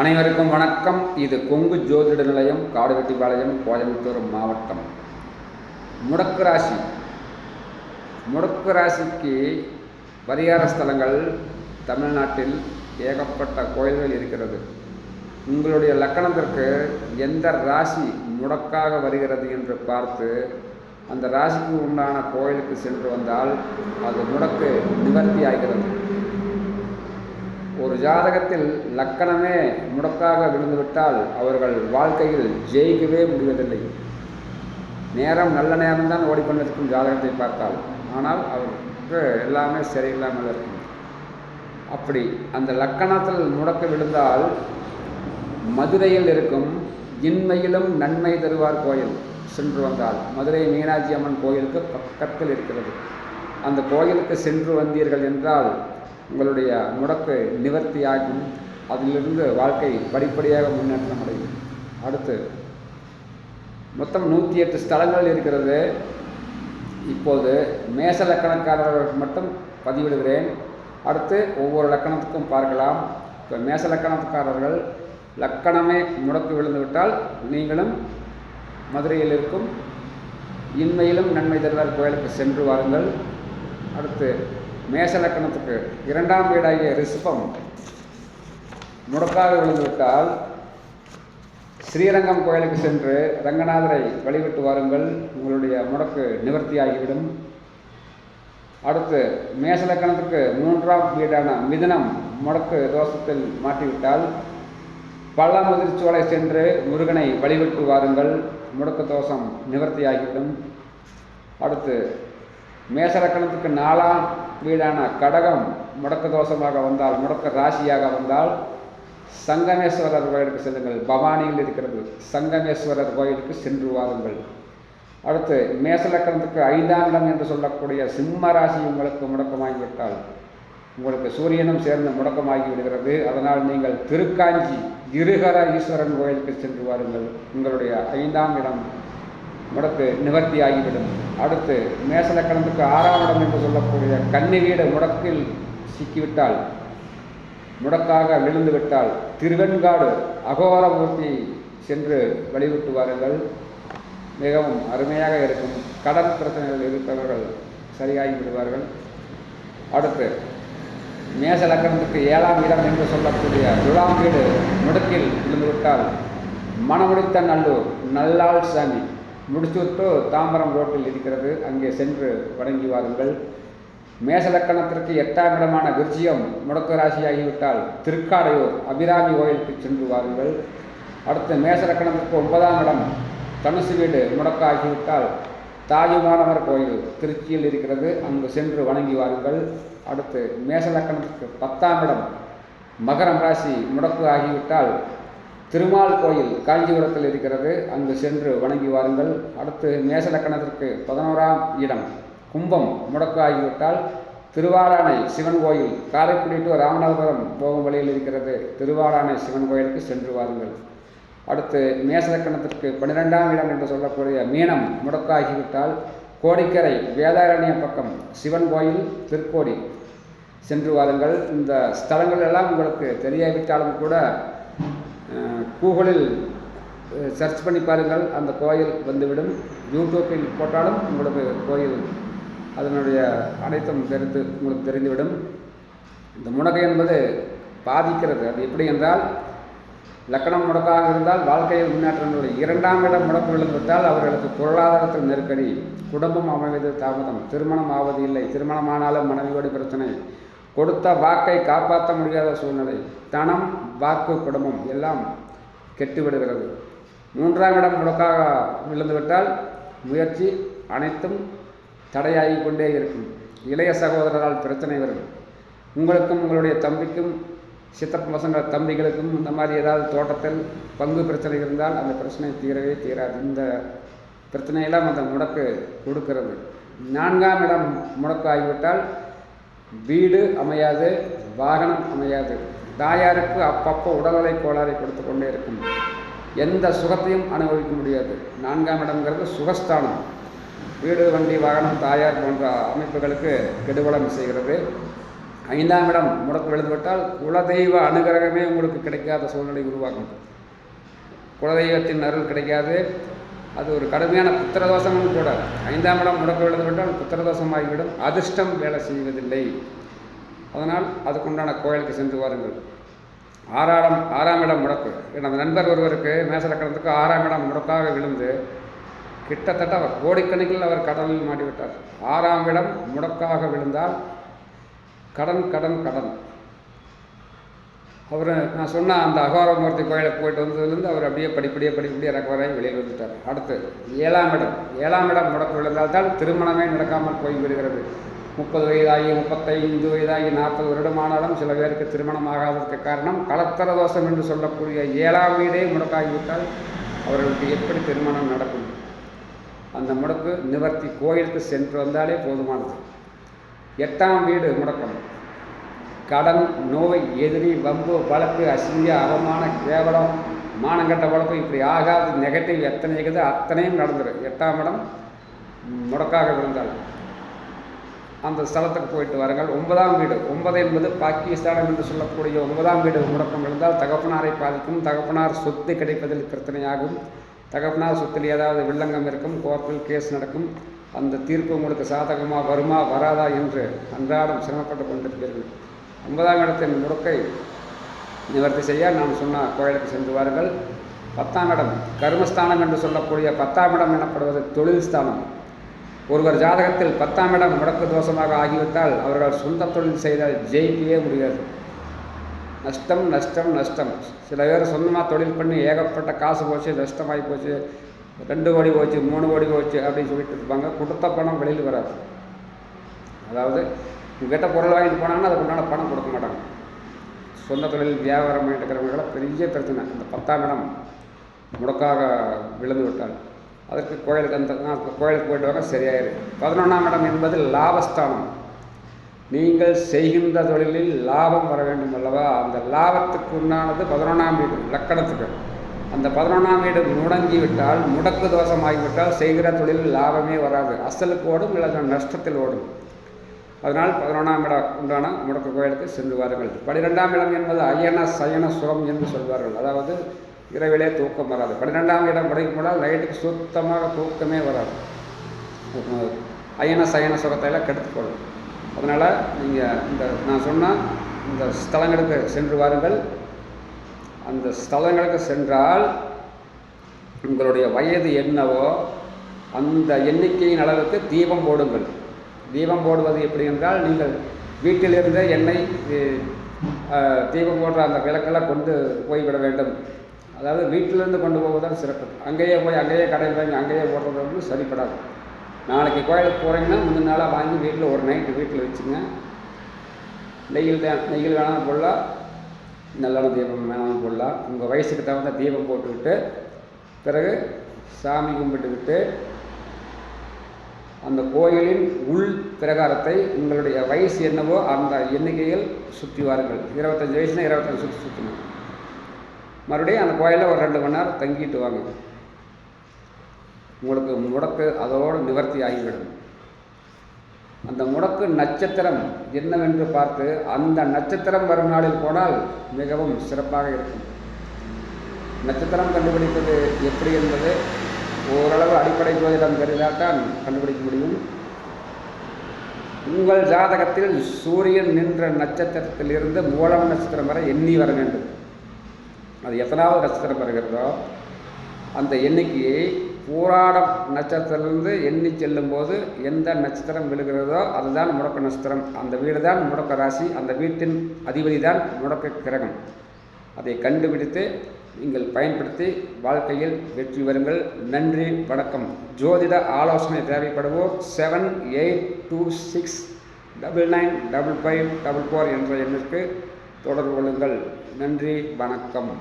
அனைவருக்கும் வணக்கம். இது கொங்கு ஜோதிட நிலையம் காடுவெட்டிப்பாளையம் கோயம்புத்தூர் மாவட்டம். முடக்கு ராசி. முடக்கு ராசிக்கு பரிகார ஸ்தலங்கள் தமிழ்நாட்டில் ஏகப்பட்ட கோயில்கள் இருக்கிறது. உங்களுடைய லக்கணத்திற்கு எந்த ராசி முடக்காக வருகிறது என்று பார்த்து அந்த ராசிக்கு உண்டான கோயிலுக்கு சென்று வந்தால் அது முடக்கு நிவர்த்தி ஆகிறது ஒரு ஜாதகத்தில் லக்கணமே முடக்காக விழுந்துவிட்டால் அவர்கள் வாழ்க்கையில் ஜெயிக்கவே முடிவதில்லை. நேரம் நல்ல நேரம்தான் ஓடிக்கொண்டிருக்கும் ஜாதகத்தை பார்த்தால். ஆனால் அவருக்கு எல்லாமே சரியில்லாமல் இருக்கும். அப்படி அந்த லக்கணத்தில் முடக்க விழுந்தால் மதுரையில் இருக்கும் இன்மையிலும் நன்மை தருவார் கோயில் சென்று வந்தால். மதுரை மீனாட்சி அம்மன் கோயிலுக்கு பக்கத்தில் இருக்கிறது. அந்த கோயிலுக்கு சென்று வந்தீர்கள் என்றால் உங்களுடைய முடக்கு நிவர்த்தியாகும். அதிலிருந்து வாழ்க்கை படிப்படியாக முன்னேற்றம் அடையும். அடுத்து மொத்தம் நூற்றி எட்டு ஸ்தலங்கள் இருக்கிறது. இப்போது மேச லக்கணக்காரர்களுக்கு மட்டும் பதிவிடுகிறேன். அடுத்து ஒவ்வொரு லக்கணத்துக்கும் பார்க்கலாம். இப்போ மேச லக்கணத்துக்காரர்கள் லக்கணமே முடக்கு விழுந்துவிட்டால் நீங்களும் மதுரையில் இருக்கும். இன்மையிலும் நன்மை தருவார் கோயிலுக்கு சென்று வாருங்கள். அடுத்து மேசலக்கணத்துக்கு இரண்டாம் வீடாகிய ரிஷபம் முடக்காக விழுந்துவிட்டால் ஸ்ரீரங்கம் கோயிலுக்கு சென்று ரங்கநாதரை வழிவிட்டு வாருங்கள். உங்களுடைய முடக்கு நிவர்த்தியாகிவிடும். அடுத்து மேசலக்கணத்துக்கு மூன்றாம் வீடான மிதனம் முடக்கு தோஷத்தில் மாட்டிவிட்டால் பள்ளமுதிர்ச்சோலை சென்று முருகனை வழிவிட்டு வாருங்கள். முடக்கு தோஷம் நிவர்த்தியாகிவிடும். அடுத்து மேசலக்கணத்துக்கு நாலாம் வீடான கடகம் முடக்க தோஷமாக வந்தால் முடக்க ராசியாக வந்தால் சங்கமேஸ்வரர் கோயிலுக்கு செல்லுங்கள். பவானியில் இருக்கிறது. சங்கமேஸ்வரர் கோயிலுக்கு சென்று வாருங்கள். அடுத்து மேசலக்கணத்துக்கு ஐந்தாம் இடம் என்று சொல்லக்கூடிய சிம்ம ராசி உங்களுக்கு முடக்கமாகிவிட்டால் உங்களுக்கு சூரியனும் சேர்ந்து முடக்கமாகி விடுகிறது அதனால் நீங்கள் திருக்காஞ்சி இருகர ஈஸ்வரன் கோயிலுக்கு சென்று வாருங்கள். உங்களுடைய ஐந்தாம் இடம் முடக்கு நிவர்த்தியாகிவிடும் அடுத்து மேசலக்கணத்துக்கு ஆறாம் இடம் என்று சொல்லக்கூடிய கன்னிவீடு முடக்கில் சிக்கிவிட்டால் முடக்காக விழுந்துவிட்டால் திருவெண்காடு அகோரமூர்த்தி சென்று வழிவிட்டு வாருங்கள். மிகவும் அருமையாக இருக்கும். கடன் பிரச்சனைகள் இருப்பவர்கள் சரியாகி விடுவார்கள். அடுத்து மேச லக்கணத்துக்கு ஏழாம் இடம் என்று சொல்லக்கூடிய துழாம் வீடு முடுக்கில் விழுந்துவிட்டால் மணமுடித்த நல்லூர் நல்லாள் சாமி. முடிச்சுட்டு தாம்பரம் ரோட்டில் இருக்கிறது. அங்கே சென்று வணங்கி வாருங்கள். மேசலக்கணத்திற்கு எட்டாம் இடமான விர்ஜியம் முடக்கு ராசியாகிவிட்டால் திருக்காடையூர் அபிராமி கோயிலுக்கு சென்று வாருங்கள். அடுத்து மேசலக்கணத்திற்கு ஒன்பதாம் இடம் தனுசு வீடு முடக்காகிவிட்டால் தாயுமானவர் கோயில் திருச்சியில் இருக்கிறது. அங்கு சென்று வணங்கி வாருங்கள். அடுத்து மேசலக்கணத்திற்கு பத்தாம் இடம் மகரம் ராசி முடக்கு ஆகிவிட்டால் திருமால் கோயில் காஞ்சிபுரத்தில் இருக்கிறது. அங்கு சென்று வணங்கி வாருங்கள். அடுத்து மேசலக்கணத்திற்கு பதினோராம் இடம் கும்பம் முடக்கு ஆகிவிட்டால் திருவாரானை சிவன் கோயில் காரைக்குடி டு ராமநாதபுரம் போகும் வழியில் இருக்கிறது. திருவாரானை சிவன் கோயிலுக்கு சென்று வாருங்கள். அடுத்து மேசலக்கணத்திற்கு பன்னிரெண்டாம் இடம் என்று சொல்லக்கூடிய மீனம் முடக்காகிவிட்டால் கோடிக்கரை வேதாரண்யம் பக்கம் சிவன் கோயில் திருக்கோடி சென்று வாருங்கள். இந்த ஸ்தலங்கள் எல்லாம் உங்களுக்கு தெரியாவிட்டாலும் கூட கூகுளில் சர்ச் பண்ணி பாருங்கள். அந்த கோயில் வந்துவிடும். யூடியூப்பில் போட்டாலும் உங்களுக்கு கோயில் அதனுடைய அனைத்தும் தெரிந்து உங்களுக்கு தெரிந்துவிடும். இந்த முடக்கு என்பது பாதிக்கிறது. அது எப்படி என்றால் லக்கணம் முடக்காக இருந்தால் வாழ்க்கையில் முன்னேற்றங்களுடைய இரண்டாம் இடம் முடக்கு விழுந்துவிட்டால் அவர்களுக்கு பொருளாதாரத்தில் நெருக்கடி குடும்பம் அமைவது தாமதம் திருமணம் ஆவது இல்லை. திருமணமானாலும் மனைவியோடு பிரச்சனை கொடுத்த வாக்கை காப்பாற்ற முடியாத சூழ்நிலை தனம் வாக்கு குடும்பம் எல்லாம் கெட்டுவிடுகிறது. மூன்றாம் இடம் முடக்காக விழுந்துவிட்டால் முயற்சி அனைத்தும் தடையாகி கொண்டே இருக்கும். இளைய சகோதரரால் பிரச்சனை வரும். உங்களுக்கும் உங்களுடைய தம்பிக்கும் சித்தப்ப பசங்க தம்பிகளுக்கும் இந்த மாதிரி ஏதாவது தோட்டத்தில் பங்கு பிரச்சனை இருந்தால் அந்த பிரச்சனை தீரவே தீராது. இந்த பிரச்சனையெல்லாம் அந்த முடக்கு கொடுக்கிறது. நான்காம் இடம் முடக்கு ஆகிவிட்டால் வீடு அமையாது வாகனம் அமையாது. தாயாருக்கு அப்பப்போ உடல்நிலை கோளாறை கொடுத்து கொண்டே இருக்கும். எந்த சுகத்தையும் அனுபவிக்க முடியாது. நான்காம் இடம்ங்கிறது சுகஸ்தானம். வீடு வண்டி வாகனம் தாயார் போன்ற அமைப்புகளுக்கு கெடுவலம் செய்கிறது. ஐந்தாம் இடம் முடக்கு விழுந்துவிட்டால் குலதெய்வ அனுகிரகமே உங்களுக்கு கிடைக்காத சூழ்நிலை உருவாகும். குலதெய்வத்தின் அருள் கிடைக்காது. அது ஒரு கடுமையான புத்திரதோஷமும் கூட. ஐந்தாம் இடம் முடக்க விழுந்துவிட்டால் புத்திரதோஷமாகிவிடும். அதிர்ஷ்டம் வேலை செய்வதில்லை. அதனால் அதுக்குண்டான கோயிலுக்கு சென்று வாருங்கள். ஆறாம் ஆறாம் இடம் முடக்கு. எனது நண்பர் ஒருவருக்கு மேசலக்கணத்துக்கு ஆறாம் இடம் முடக்காக விழுந்து கிட்டத்தட்ட அவர் கோடிக்கணக்கில் அவர் கடலில் மாட்டிவிட்டார். ஆறாம் இடம் முடக்காக விழுந்தால் கடன் கடன் கடன். அவர் நான் சொன்ன அந்த அகோரமூர்த்தி கோயிலுக்கு போயிட்டு வந்ததுலேருந்து அவர் அப்படியே படிப்படியாக படிப்படியாக ரெக்கவராகி வெளியில் வந்துட்டார். அடுத்து ஏழாம் இடம். ஏழாம் இடம் முடக்கு விழுந்தால் தான் திருமணமே நடக்காமல் போய்விடுகிறது. முப்பது வயதாகி முப்பத்தைந்து வயதாகி நாற்பது வருடமானாலும் சில பேருக்கு திருமணம் ஆகாததற்கு காரணம் கலத்தர தோஷம் என்று சொல்லக்கூடிய ஏழாம் வீடே முடக்காகிவிட்டால் அவர்களுக்கு எப்படி திருமணம் நடக்கும்? அந்த முடக்கு நிவர்த்தி கோயிலுக்கு சென்று வந்தாலே போதுமானது. எட்டாம் வீடு முடக்கம். கடன் நோய் எதிரி வம்பு வழக்கு அசிங்க அவமான கேவலம் மானங்கட்ட வழக்கு இப்படி ஆகாத நெகட்டிவ் எத்தனை இருக்குது அத்தனையும் நடந்துடும் எட்டாம் இடம் முடக்காக விழுந்தால். அந்த ஸ்தலத்துக்கு போயிட்டு வாருங்கள். ஒன்பதாம் வீடு. ஒன்பது என்பது பாகிஸ்தானம் என்று சொல்லக்கூடிய ஒன்பதாம் வீடு முடக்கம் விழுந்தால் தகப்பனாரை பாதிக்கும். தகப்பனார் சொத்து கிடைப்பதில் பிரச்சனையாகும். தகப்பனார் சொத்தில் ஏதாவது வில்லங்கம் இருக்கும் கோர்ட்டில் கேஸ் நடக்கும். அந்த தீர்ப்பு உங்களுக்கு சாதகமாக வருமா வராதா என்று அன்றாடம் சிரமப்பட்டு கொண்டிருப்பீர்கள். ஒன்பதாம் இடத்தின் முடக்கை நிவர்த்தி செய்ய நான் சொன்ன கோயிலுக்கு சென்று வாருங்கள். பத்தாம் இடம் கர்மஸ்தானம் என்று சொல்லக்கூடிய பத்தாம் இடம் எனப்படுவது தொழில் ஸ்தானம். ஒருவர் ஜாதகத்தில் பத்தாம் இடம் முடக்கு தோஷமாக ஆகிவிட்டால் அவர்கள் சொந்த தொழில் செய்தால் ஜெயிக்கவே முடியாது. நஷ்டம் நஷ்டம் நஷ்டம். சில பேர் சொந்தமாக தொழில் பண்ணி ஏகப்பட்ட காசு போச்சு நஷ்டமாகி போச்சு ரெண்டு கோடி போச்சு மூணு கோடி போச்சு அப்படின்னு சொல்லிட்டு இருப்பாங்க. கொடுத்த பணம் வெளியில் வராது. அதாவது உங்ககிட்ட பொருள் வாங்கிட்டு போனாங்கன்னா அதுக்கு உண்டான பணம் கொடுக்க மாட்டாங்க. சொந்த தொழில் வியாபாரம் பண்ணிட்டு இருக்கிறவங்களாம் பெரிய பிரச்சனை. இந்த பத்தாம் இடம் முடக்காக விழுந்து விட்டால் அதற்கு கோயிலுக்கு அந்த கோயிலுக்கு போயிட்டு வர சரியாயிரு. பதினொன்றாம் இடம் என்பது லாபஸ்தானம். நீங்கள் செய்கின்ற தொழிலில் லாபம் வர வேண்டும் அல்லவா? அந்த லாபத்துக்கு உண்டானது பதினொன்றாம் வீடு லக்கணத்துக்கு. அந்த பதினொன்றாம் வீடு முடங்கி விட்டால் முடக்கு தோஷமாகிவிட்டால் செய்கிற தொழில் லாபமே வராது. அசலுக்கு ஓடும் இல்லை நஷ்டத்தில் ஓடும். அதனால் பதினொன்றாம் இடம் உண்டான முடக்கு கோயிலுக்கு சென்று வாருங்கள் பனிரெண்டாம் இடம் என்பது அயன சயன சுகம் என்று சொல்வார்கள். அதாவது இரவிலே தூக்கம் வராது. பன்னிரெண்டாம் இடம் முடங்கி போது நைட்டுக்கு சுத்தமாக தூக்கமே வராது. அயன சயன சுகத்தையெல்லாம் கெடுத்துக்கொள்ளும். அதனால் நீங்கள் இந்த நான் சொன்னால் இந்த ஸ்தலங்களுக்கு சென்று வாருங்கள் அந்த ஸ்தலங்களுக்கு சென்றால் உங்களுடைய வயது என்னவோ அந்த எண்ணிக்கையின் அளவுக்கு தீபம் போடுங்கள். தீபம் போடுவது எப்படி என்றால் நீங்கள் வீட்டிலிருந்த எண்ணெய் தீபம் போடுற அந்த விளக்கெல்லாம் கொண்டு போய்விட வேண்டும். அதாவது வீட்டிலிருந்து கொண்டு போவதுதான் சிறப்பு. அங்கேயே போய் அங்கேயே கடையில் வாங்கி அங்கேயே போடுறது வந்து சரிப்படாது. நாளைக்கு கோயிலுக்கு போகிறீங்கன்னா முந்தின நாளாக வாங்கி வீட்டில் ஒரு நைட்டு வீட்டில் வச்சுங்க. நெய்யில் நெய்யில் வேணாலும் போடலாம். நல்லெண்ணெய் தீபம் வேணாலும் போடலாம். உங்கள் வயசுக்கு தகுந்த தீபம் போட்டுக்கிட்டு பிறகு சாமி கும்பிட்டுக்கிட்டு அந்த கோயிலின் உள் பிரகாரத்தை உங்களுடைய வயசு என்னவோ அந்த எண்ணிக்கையில் சுற்றி வாருங்கள். இருபத்தஞ்சி வயசுனா இருபத்தஞ்சி சுற்றி சுற்றணும். மறுபடியும் அந்த கோயிலில் ஒரு ரெண்டு மணி நேரம் தங்கிட்டு வாங்க. உங்களுக்கு முடக்கு அதோடு நிவர்த்தி ஆகிவிடும். அந்த முடக்கு நட்சத்திரம் என்னவென்று பார்த்து அந்த நட்சத்திரம் வரும் நாளில் போனால் மிகவும் சிறப்பாக இருக்கும். நட்சத்திரம் கண்டுபிடிப்பது எப்படி என்பது ஓரளவு அடிப்படை ஜோதிடம் தெரிந்தால்தான் கண்டுபிடிக்க முடியும். உங்கள் ஜாதகத்தில் சூரியன் நின்ற நட்சத்திரத்திலிருந்து மூலம் நட்சத்திரம் வரை எண்ணி வர வேண்டும். அது எத்தனாவது நட்சத்திரம் வருகிறதோ அந்த எண்ணிக்கையை பூராடம் நட்சத்திரத்திலிருந்து எண்ணி செல்லும்போது எந்த நட்சத்திரம் விழுகிறதோ அதுதான் முடக்க நட்சத்திரம். அந்த வீடு தான் முடக்க ராசி அந்த வீட்டின் அதிபதி தான் முடக்க கிரகம். அதை கண்டுபிடித்து நீங்கள் பயன்படுத்தி வாழ்க்கையில் வெற்றி வருங்கள் நன்றி வணக்கம். ஜோதிட ஆலோசனை தேவைப்படுவோர் seven eight two six double nine double five double four என்ற எண்ணிற்கு தொடர்பு கொள்ளுங்கள். நன்றி வணக்கம்.